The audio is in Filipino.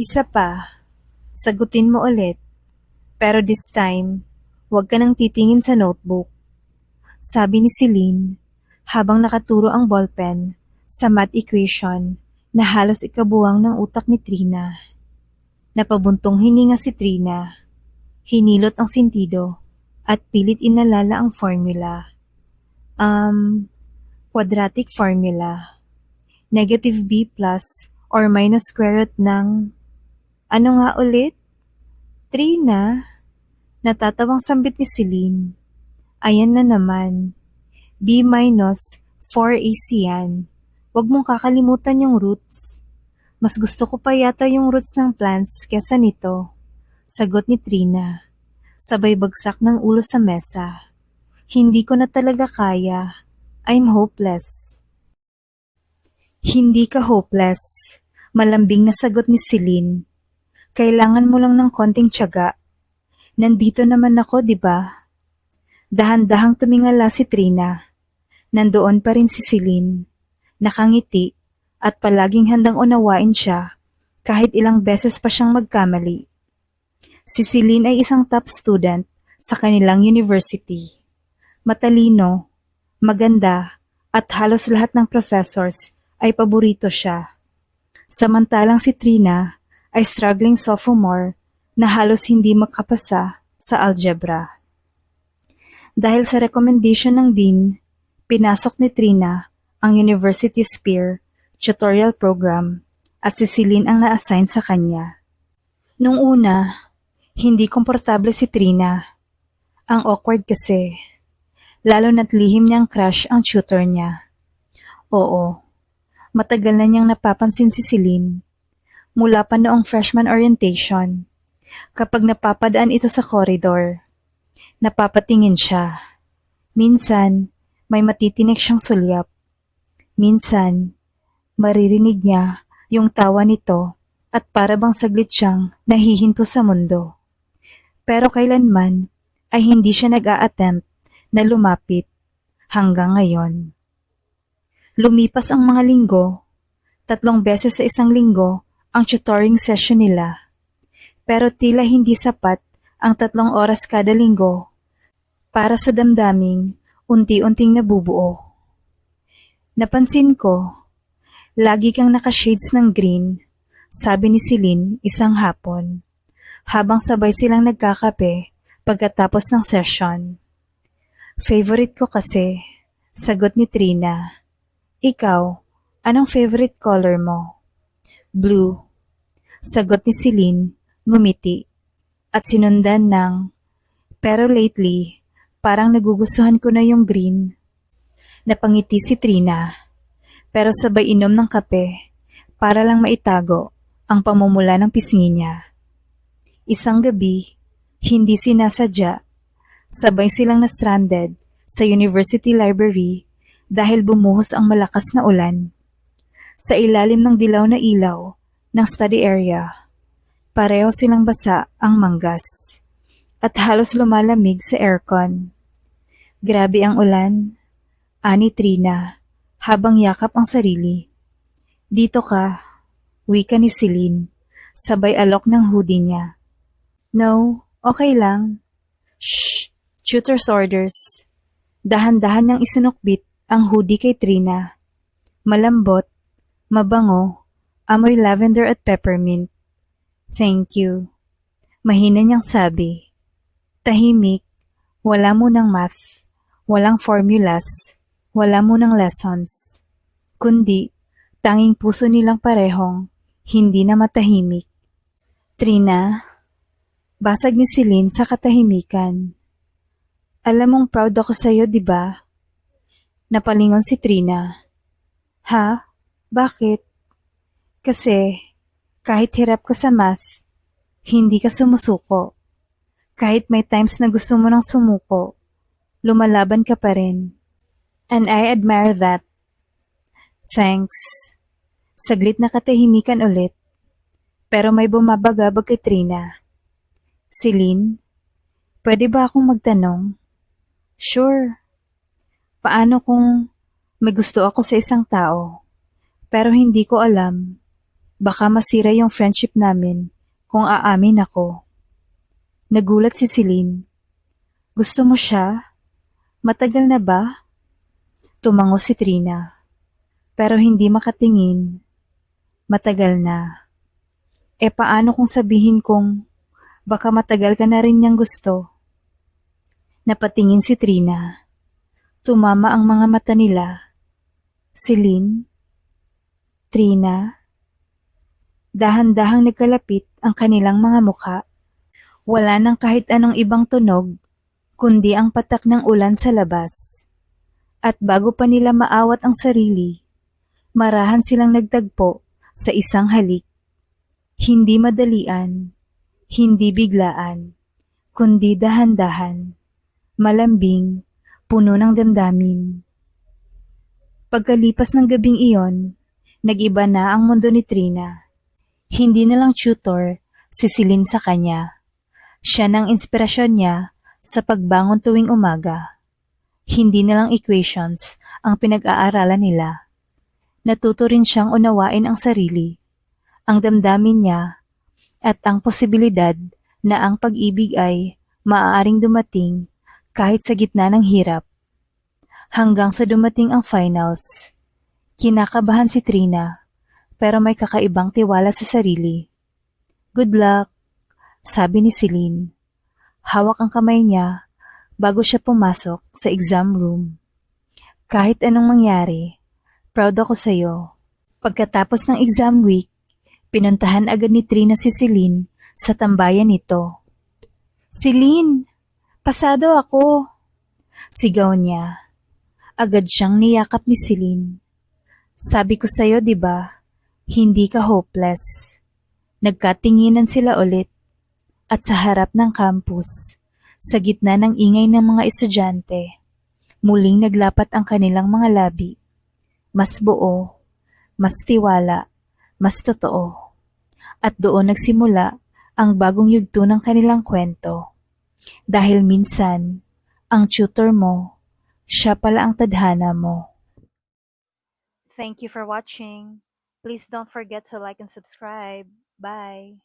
Isa pa, sagutin mo ulit. Pero this time, huwag ka nang titingin sa notebook. Sabi ni Celine, habang nakaturo ang ballpen sa math equation na halos ikabuwang ng utak ni Trina. Napabuntong hininga si Trina. Hinilot ang sentido at pilit inalala ang formula. Um, quadratic formula. Negative b plus or minus square root ng... Ano nga ulit? Trina. Natatawang sambit ni Celine. Ayan na naman. B minus 4AC yan. Huwag mong kakalimutan yung roots. Mas gusto ko pa yata yung roots ng plants kesa nito. Sagot ni Trina. Sabay bagsak ng ulo sa mesa. Hindi ko na talaga kaya. I'm hopeless. Hindi ka hopeless. Malambing na sagot ni Celine. Kailangan mo lang ng konting tiyaga. Nandito naman ako, di ba? Dahan-dahang tumingala si Trina. Nandoon pa rin si Celine. Nakangiti at palaging handang unawain siya kahit ilang beses pa siyang magkamali. Si Celine ay isang top student sa kanilang university. Matalino, maganda, at halos lahat ng professors ay paborito siya. Samantalang si Trina ay struggling sophomore na halos hindi makapasa sa algebra. Dahil sa recommendation ng dean, pinasok ni Trina ang University Spear tutorial program at si Celine ang na-assign sa kanya. Nung una, hindi komportable si Trina. Ang awkward kasi, lalo na't lihim niyang crush ang tutor niya. Oo, matagal na niyang napapansin si Celine. Mula pa noong freshman orientation, kapag napapadaan ito sa corridor, napapatingin siya. Minsan, may matitinik siyang sulyap. Minsan, maririnig niya yung tawa nito at para bang saglit siyang nahihinto sa mundo. Pero kailanman ay hindi siya nag-a-attempt na lumapit hanggang ngayon. Lumipas ang mga linggo, tatlong beses sa isang linggo ang tutoring session nila. Pero tila hindi sapat ang tatlong oras kada linggo para sa damdaming unti-unting nabubuo. Napansin ko, lagi kang nakashades ng green, sabi ni Celine isang hapon, habang sabay silang nagkakape pagkatapos ng session. Favorite ko kasi, sagot ni Trina. Ikaw, anong favorite color mo? Blue. Sagot ni Celine, ngumiti, at sinundan ng, pero lately, parang nagugustuhan ko na yung green. Napangiti si Trina, pero sabay inom ng kape para lang maitago ang pamumula ng pisngi niya. Isang gabi, hindi sinasadya, sabay silang na-stranded sa university library dahil bumuhos ang malakas na ulan. Sa ilalim ng dilaw na ilaw ng study area, pareho silang basa ang manggas at halos lumalamig sa aircon. Grabe ang ulan, ani Trina, habang yakap ang sarili. Dito ka, wika ni Celine, sabay alok ng hoodie niya. No, okay lang. Shh, tutor's orders. Dahan-dahan niyang isinukbit ang hoodie kay Trina. Malambot, mabango, amoy lavender at peppermint. Thank you. Mahina niyang sabi. Tahimik, wala mo ng math, walang formulas, wala mo ng lessons. Kundi, tanging puso nilang parehong, hindi na matahimik. Trina, basag ni Celine sa katahimikan. Alam mong proud ako sa'yo, di ba? Napalingon si Trina. Ha? Bakit? Kasi, kahit hirap ka sa math, hindi ka sumusuko. Kahit may times na gusto mo nang sumuko, lumalaban ka pa rin. And I admire that. Thanks. Saglit na katahimikan ulit. Pero may bumabagabag kay Trina. Celine, pwede ba akong magtanong? Sure. Paano kung may gusto ako sa isang tao, pero hindi ko alam, Baka masira yung friendship namin kung aamin ako. Nagulat si Celine. Gusto mo siya? Matagal na ba? Tumango si Trina. Pero hindi makatingin. Matagal na. E paano kung sabihin kong baka matagal ka na rin niyang gusto? Napatingin si Trina. Tumama ang mga mata nila. Celine? Trina? Dahan-dahang nagkalapit ang kanilang mga mukha. Wala nang kahit anong ibang tunog, kundi ang patak ng ulan sa labas. At bago pa nila maawat ang sarili, marahan silang nagtagpo sa isang halik. Hindi madalian, hindi biglaan, kundi dahan-dahan, malambing, puno ng damdamin. Pagkalipas ng gabing iyon, nag-iba na ang mundo ni Trina. Hindi na lang tutor si Celine sa kanya. Siya ng inspirasyon niya sa pagbangon tuwing umaga. Hindi na lang equations ang pinag-aaralan nila. Natuto rin siyang unawain ang sarili, ang damdamin niya, at ang posibilidad na ang pag-ibig ay maaaring dumating kahit sa gitna ng hirap. Hanggang sa dumating ang finals. Kinakabahan si Trina, pero may kakaibang tiwala sa sarili. Good luck, sabi ni Celine. Hawak ang kamay niya bago siya pumasok sa exam room. Kahit anong mangyari, proud ako sa'yo. Pagkatapos ng exam week, pinuntahan agad ni Trina si Celine sa tambayan nito. Celine, pasado ako. Sigaw niya. Agad siyang niyakap ni Celine. Sabi ko sa'yo, di ba? Hindi ka hopeless. Nagkatinginan sila ulit. At sa harap ng campus, sa gitna ng ingay ng mga estudyante, muling naglapat ang kanilang mga labi. Mas buo, mas tiwala, mas totoo. At doon nagsimula ang bagong yugto ng kanilang kwento. Dahil minsan, ang tutor mo, siya pala ang tadhana mo. Thank you for watching. Please don't forget to like and subscribe. Bye.